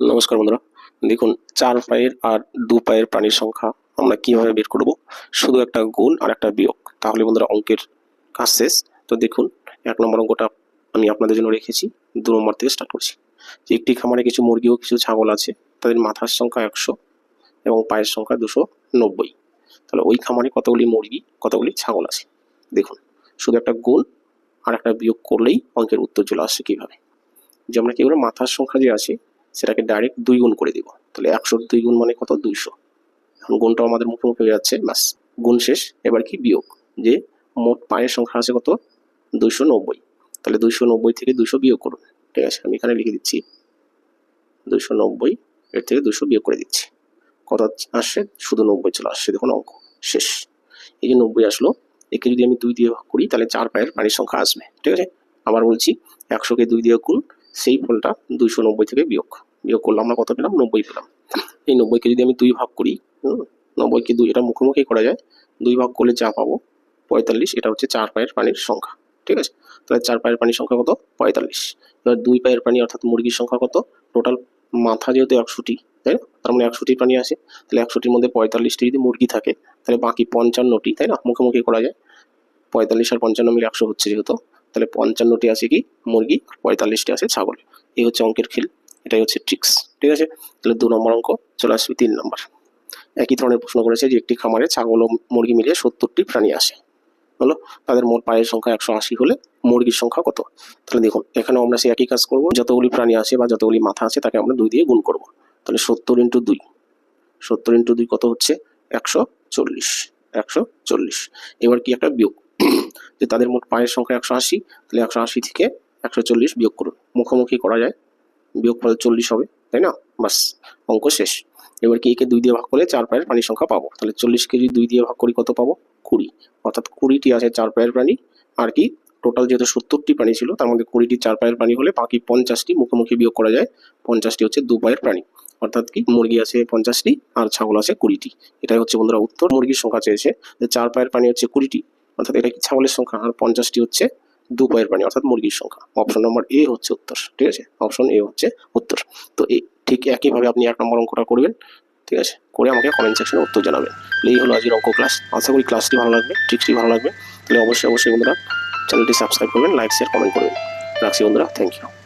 নমস্কার বন্ধুরা। দেখুন, চার পায়ের আর দু পায়ের প্রাণীর সংখ্যা আমরা কীভাবে বের করব? শুধু একটা গুণ আর একটা বিয়োগ। তাহলে বন্ধুরা, অঙ্কের কাজ শেষ। তো দেখুন, এক নম্বর অঙ্কটা আমি আপনাদের জন্য রেখেছি। দু নম্বর থেকে স্টার্ট করছি। একটি খামারে কিছু মুরগি ও কিছু ছাগল আছে, তাদের মাথার সংখ্যা একশো এবং পায়ের সংখ্যা দুশো নব্বই। তাহলে ওই খামারে কতগুলি মুরগি, কতগুলি ছাগল আছে? দেখুন, শুধু একটা গুণ আর একটা বিয়োগ করলেই অঙ্কের উত্তর চলে আসছে কীভাবে? যে আমরা কী করে মাথার সংখ্যা যে আছে সেটাকে ডাইরেক্ট দুই গুণ করে দিব। তাহলে একশোর দুই গুণ মানে কত? দুইশো। এখন গুণটাও আমাদের মুখে মুখে হয়ে যাচ্ছে, ব্যাস। গুণ শেষ। এবার কি বিয়োগ? যে মোট পায়ের সংখ্যা আছে কত? দুইশো নব্বই। তাহলে দুইশো নব্বই থেকে দুইশো বিয়োগ করুন। ঠিক আছে? আমি এখানে লিখে দিচ্ছি। দুইশো নব্বই, এর থেকে দুশো বিয়োগ করে দিচ্ছি। কত আসছে? শুধু নব্বই চলে আসছে। দেখুন অঙ্ক শেষ। এই যে নব্বই আসলো, একে যদি আমি দুই দিয়ে করি, তাহলে চার পায়ের পানির সংখ্যা আসবে। ঠিক আছে? আবার বলছি, একশোকে দুই দিয়ে গুণ সেই ফলটা দুইশো নব্বই থেকে বিয়োগ। বিয়োগ করলে আমরা কত পেলাম? নব্বই পেলাম। এই নব্বইকে যদি আমি দুই ভাগ করি নব্বইকে দুই, এটা মুখোমুখি করা যায়। দুই ভাগ করলে যা পাবো? পঁয়তাল্লিশ, এটা হচ্ছে চার পায়ের পানির সংখ্যা, ঠিক আছে? তাহলে চার পায়ের পানির সংখ্যা কত? পঁয়তাল্লিশ। এবার দুই পায়ের প্রাণী অর্থাৎ মুরগির সংখ্যা কত? টোটাল মাথা যেহেতু একশোটি, তাই না? তার মানে একশোটি প্রাণী আছে। তাহলে একশোটির মধ্যে পঁয়তাল্লিশটি যদি মুরগি থাকে, তাহলে বাকি পঞ্চান্নটি, তাই না? মুখোমুখি করা যায়। পঁয়তাল্লিশ আর পঞ্চান্ন মিলে একশো হচ্ছে যেহেতু। তাহলে পঞ্চান্নটি আছে কি? মুরগি, পঁয়তাল্লিশটি আছে ছাগল। এই হচ্ছে অঙ্কের খেল, এটাই হচ্ছে ট্রিক্স ঠিক আছে? তাহলে দু নম্বর অঙ্ক, চলে আসবে তিন নম্বর। একই ধরনের প্রশ্ন করেছে যে একটি খামারে ছাগল ও মুরগি মিলিয়ে সত্তরটি প্রাণী আসে। হলো, তাদের মোট পায়ের সংখ্যা একশো আশি হলে মুরগির সংখ্যা কত? তাহলে দেখুন এখানে আমরা সেই একই কাজ করব। যতগুলি প্রাণী আছে বা যতগুলি মাথা আছে, তাকে আমরা দুই দিয়ে গুণ করব। তাহলে সত্তর ইন্টু দুই। সত্তর ইন্টু দুই কত হচ্ছে? একশো চল্লিশ। একশো চল্লিশ। এবার কি একটা বিয়োগ। যে তাদের মোট পায়ের সংখ্যা একশো আশি, তাহলে একশো আশি থেকে একশো চল্লিশ বিয়োগ করুন। মুখোমুখি করা যায়, বিয়োগ করলে চল্লিশ হবে, তাই না? বাস, অঙ্ক শেষ। এবার কি একে দুই দিয়ে ভাগ করলে চার পায়ের প্রাণীর সংখ্যা পাবো? তাহলে চল্লিশ কেজি দুই দিয়ে ভাগ করি, কত পাবো? কুড়ি। অর্থাৎ কুড়িটি আছে চার পায়ের প্রাণী, আর কি? টোটাল যেহেতু সত্তরটি প্রাণী ছিল, তার মধ্যে কুড়িটি চার পায়ের প্রাণী হলে বাকি পঞ্চাশটি মুখোমুখি বিয়োগ করা যায়। পঞ্চাশটি হচ্ছে দু পায়ের প্রাণী। অর্থাৎ কি? মুরগি আছে পঞ্চাশটি, আর ছাগল আছে কুড়িটি। এটাই হচ্ছে বন্ধুরা উত্তর। মুরগির সংখ্যা চেয়েছে যে চার পায়ের প্রাণী হচ্ছে কুড়িটি। অর্থাৎ এটা কি ছাগলের সংখ্যা, আর পঞ্চাশটি হচ্ছে দু পায়ের প্রাণী অর্থাৎ মুরগির সংখ্যা। অপশন নম্বর এ হচ্ছে উত্তর, ঠিক আছে? অপশন এ হচ্ছে উত্তর। তো এই ঠিক একইভাবে আপনি এক নম্বর অঙ্কটা করবেন, ঠিক আছে? করে আমাকে কমেন্ট সেকশনে উত্তর জানাবেন। এই হলো আজকের অঙ্ক ক্লাস আশা করি ক্লাসটি ভালো লাগবে ট্রিক্সটি ভালো লাগবে। তাহলে অবশ্যই অবশ্যই বন্ধুরা চ্যানেলটি সাবস্ক্রাইব করবেন লাইক শেয়ার কমেন্ট করবেন। রাখছি বন্ধুরা থ্যাংক ইউ